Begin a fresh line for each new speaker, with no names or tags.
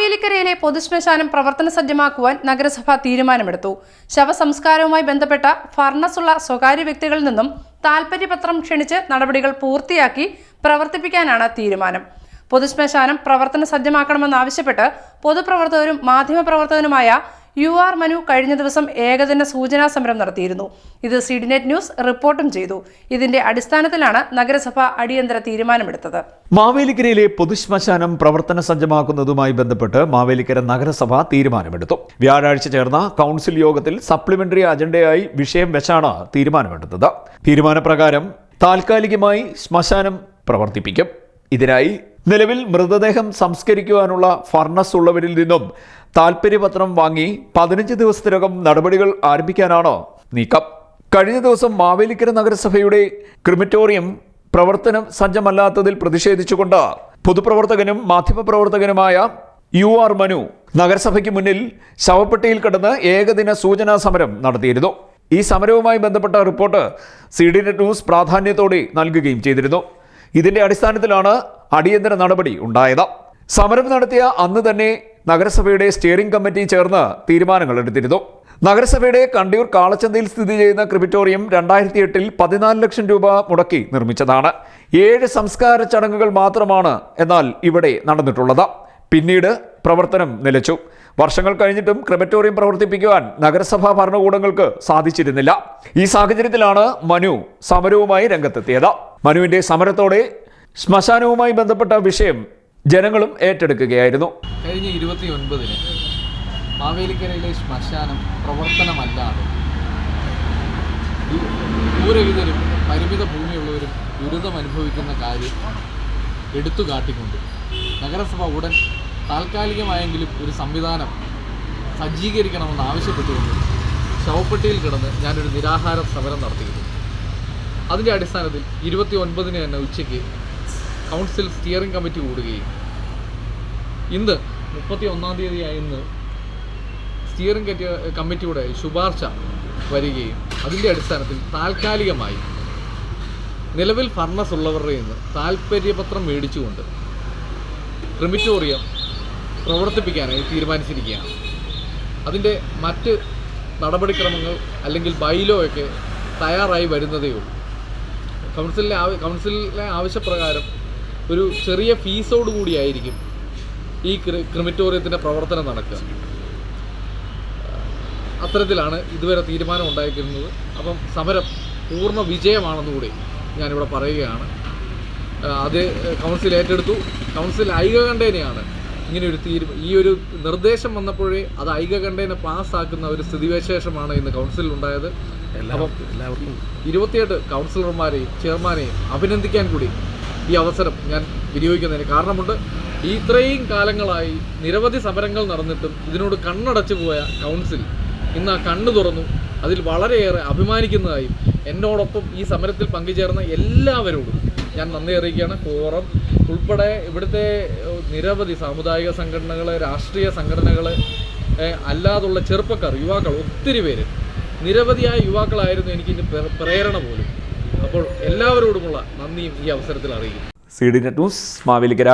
മാവേലിക്കരയിലെ പൊതുശ്മശാനം പ്രവർത്തന സജ്ജമാക്കുവാൻ നഗരസഭ തീരുമാനമെടുത്തു. ശവസംസ്കാരവുമായി ബന്ധപ്പെട്ട ഫർണസുള്ള സ്വകാര്യ വ്യക്തികളിൽ നിന്നും താൽപര്യപത്രം ക്ഷണിച്ച് നടപടികൾ പൂർത്തിയാക്കി പ്രവർത്തിപ്പിക്കാനാണ് തീരുമാനം. പൊതുശ്മശാനം പ്രവർത്തന സജ്ജമാക്കണമെന്നാവശ്യപ്പെട്ട് പൊതുപ്രവർത്തകരും മാധ്യമപ്രവർത്തകനുമായ യു ആർ മനു കഴിഞ്ഞ ദിവസം ഏകദിന സൂചനാ സമരം നടത്തിയിരുന്നു. ഇത് സിഡിനെറ്റ് ന്യൂസ് റിപ്പോർട്ടും ചെയ്തു. ഇതിന്റെ അടിസ്ഥാനത്തിലാണ് നഗരസഭ അടിയന്തര തീരുമാനമെടുത്തത്.
മാവേലിക്കരയിലെ പൊതുശ്മശാനം പ്രവർത്തന സജ്ജമാക്കുന്നതുമായി ബന്ധപ്പെട്ട് മാവേലിക്കര നഗരസഭ തീരുമാനമെടുത്തു. വ്യാഴാഴ്ച ചേർന്ന കൗൺസിൽ യോഗത്തിൽ സപ്ലിമെന്ററി അജണ്ടയായി വിഷയം വെച്ചാണ് തീരുമാനമെടുത്തത്. തീരുമാനപ്രകാരം താൽക്കാലികമായി ശ്മശാനം പ്രവർത്തിപ്പിക്കും. ഇതിനായി നിലവിൽ മൃതദേഹം സംസ്കരിക്കുവാനുള്ള ഫർണസ് ഉള്ളവരിൽ നിന്നും താൽപ്പര്യപത്രം വാങ്ങി പതിനഞ്ച് ദിവസത്തിനകം നടപടികൾ ആരംഭിക്കാനാണോ നീക്കം. കഴിഞ്ഞ ദിവസം മാവേലിക്കര നഗരസഭയുടെ ക്രിമിറ്റോറിയം പ്രവർത്തനം സജ്ജമല്ലാത്തതിൽ പ്രതിഷേധിച്ചുകൊണ്ട് പൊതുപ്രവർത്തകനും മാധ്യമപ്രവർത്തകനുമായ യു ആർ മനു നഗരസഭയ്ക്ക് മുന്നിൽ ശവപ്പെട്ടിയിൽ കിടന്ന് ഏകദിന സൂചനാ സമരം നടത്തിയിരുന്നു. ഈ സമരവുമായി ബന്ധപ്പെട്ട റിപ്പോർട്ട് സി ഡി ന്യൂസ് പ്രാധാന്യത്തോടെ നൽകുകയും ചെയ്തിരുന്നു. ഇതിന്റെ അടിസ്ഥാനത്തിലാണ് അടിയന്തര നടപടി ഉണ്ടായത്. സമരം നടത്തിയ അന്ന് തന്നെ നഗരസഭയുടെ സ്റ്റിയറിംഗ് കമ്മിറ്റി ചേർന്ന് തീരുമാനങ്ങൾ എടുത്തിരുന്നു. നഗരസഭയുടെ കണ്ടിയൂർ കാളച്ചന്തയിൽ സ്ഥിതി ചെയ്യുന്ന ക്രിമിറ്റോറിയം രണ്ടായിരത്തി എട്ടിൽ പതിനാല് ലക്ഷം രൂപ മുടക്കി നിർമ്മിച്ചതാണ്. ഏഴ് സംസ്കാര ചടങ്ങുകൾ മാത്രമാണ് എന്നാൽ ഇവിടെ നടന്നിട്ടുള്ളത്. പിന്നീട് പ്രവർത്തനം നിലച്ചു. വർഷങ്ങൾ കഴിഞ്ഞിട്ടും ക്രിമറ്റോറിയം പ്രവർത്തിപ്പിക്കുവാൻ നഗരസഭാ ഭരണകൂടങ്ങൾക്ക് സാധിച്ചിരുന്നില്ല. ഈ സാഹചര്യത്തിലാണ് മനു സമരവുമായി രംഗത്തെത്തിയത്. മനുവിന്റെ സമരത്തോടെ ശ്മശാനവുമായി ബന്ധപ്പെട്ട വിഷയം ജനങ്ങളും ഏറ്റെടുക്കുകയായിരുന്നു.
കഴിഞ്ഞ ഇരുപത്തി ഒൻപതിന് മാവേലിക്കരയിലെ ശ്മശാനം പ്രവർത്തനമല്ലാതെ ഭൂരഹിതരും പരിമിത ഭൂമിയുള്ളവരും ദുരിതം അനുഭവിക്കുന്ന കാര്യം എടുത്തു കാട്ടിക്കൊണ്ട് നഗരസഭ ഉടൻ താൽക്കാലികമായെങ്കിലും ഒരു സംവിധാനം സജ്ജീകരിക്കണമെന്ന് ആവശ്യപ്പെട്ടുകൊണ്ട് ശവപ്പെട്ടിയിൽ കിടന്ന് ഞാനൊരു നിരാഹാര സമരം നടത്തിയിരുന്നു. അതിന്റെ അടിസ്ഥാനത്തിൽ ഇരുപത്തി ഒൻപതിന് തന്നെ ഉച്ചയ്ക്ക് കൗൺസിൽ സ്റ്റിയറിംഗ് കമ്മിറ്റി കൂടുകയും. ഇന്ന് മുപ്പത്തി ഒന്നാം തീയതിയായ ഇന്ന് സ്റ്റിയറിംഗ് കമ്മിറ്റിയുടെ ശുപാർശ വരികയും അതിന്റെ അടിസ്ഥാനത്തിൽ താൽക്കാലികമായി നിലവിൽ ഫർണസ് ഉള്ളവരുടെ നിന്ന് താൽപ്പര്യപത്രം മേടിച്ചുകൊണ്ട് ക്രിമിറ്റോറിയം പ്രവർത്തിപ്പിക്കാനായി തീരുമാനിച്ചിരിക്കുകയാണ്. അതിന്റെ മറ്റ് നടപടിക്രമങ്ങൾ അല്ലെങ്കിൽ ബൈലോ ഒക്കെ തയ്യാറായി വരുന്നതേ ഉള്ളൂ. കൗൺസിലിലെ കൗൺസിലിലെ ആവശ്യപ്രകാരം ഒരു ചെറിയ ഫീസോട് കൂടിയായിരിക്കും ഈ ക്രി- ക്രിമിറ്റോറിയത്തിന്റെ പ്രവർത്തനം നടക്കുക. അത്തരത്തിലാണ് ഇതുവരെ തീരുമാനം ഉണ്ടായിരിക്കുന്നത്. അപ്പം സമരം പൂർണ വിജയമാണെന്നുകൂടി ഞാനിവിടെ പറയുകയാണ്. അത് കൗൺസിൽ ഏറ്റെടുത്തു. കൗൺസിൽ ഐകകണ്ഠേനയാണ് ഇങ്ങനെ ഒരു തീരു ഈ ഒരു നിർദ്ദേശം വന്നപ്പോഴേ അത് ഐകകണ്ഠേന പാസ്സാക്കുന്ന ഒരു സ്ഥിതിവിശേഷമാണ് ഇന്ന് കൗൺസിലിൽ ഉണ്ടായത്. അപ്പം ഇരുപത്തിയെട്ട് കൗൺസിലർമാരെയും ചെയർമാനെയും അഭിനന്ദിക്കാൻ കൂടി ഈ അവസരം ഞാൻ വിനിയോഗിക്കുന്നതിന് കാരണമുണ്ട്. ഈ ഇത്രയും കാലങ്ങളായി നിരവധി സമരങ്ങൾ നടന്നിട്ടും ഇതിനോട് കണ്ണടച്ചു പോയ കൗൺസിൽ ഇന്ന് ആ കണ്ണു തുറന്നു. അതിൽ വളരെയേറെ അഭിമാനിക്കുന്നതായും എന്നോടൊപ്പം ഈ സമരത്തിൽ പങ്കുചേർന്ന എല്ലാവരോടും ഞാൻ നന്ദി അറിയിക്കുകയാണ്. കോറം ഉൾപ്പെടെ ഇവിടുത്തെ നിരവധി സാമുദായിക സംഘടനകൾ രാഷ്ട്രീയ സംഘടനകൾ അല്ലാതുള്ള ചെറുപ്പക്കാർ യുവാക്കൾ ഒത്തിരി പേര് നിരവധിയായ യുവാക്കളായിരുന്നു എനിക്ക് പ്രേരണ പോലും. അപ്പോൾ എല്ലാവരോടുമുള്ള നന്ദിയും ഈ അവസരത്തിൽ അറിയിക്കും
C D net news Mavelikara.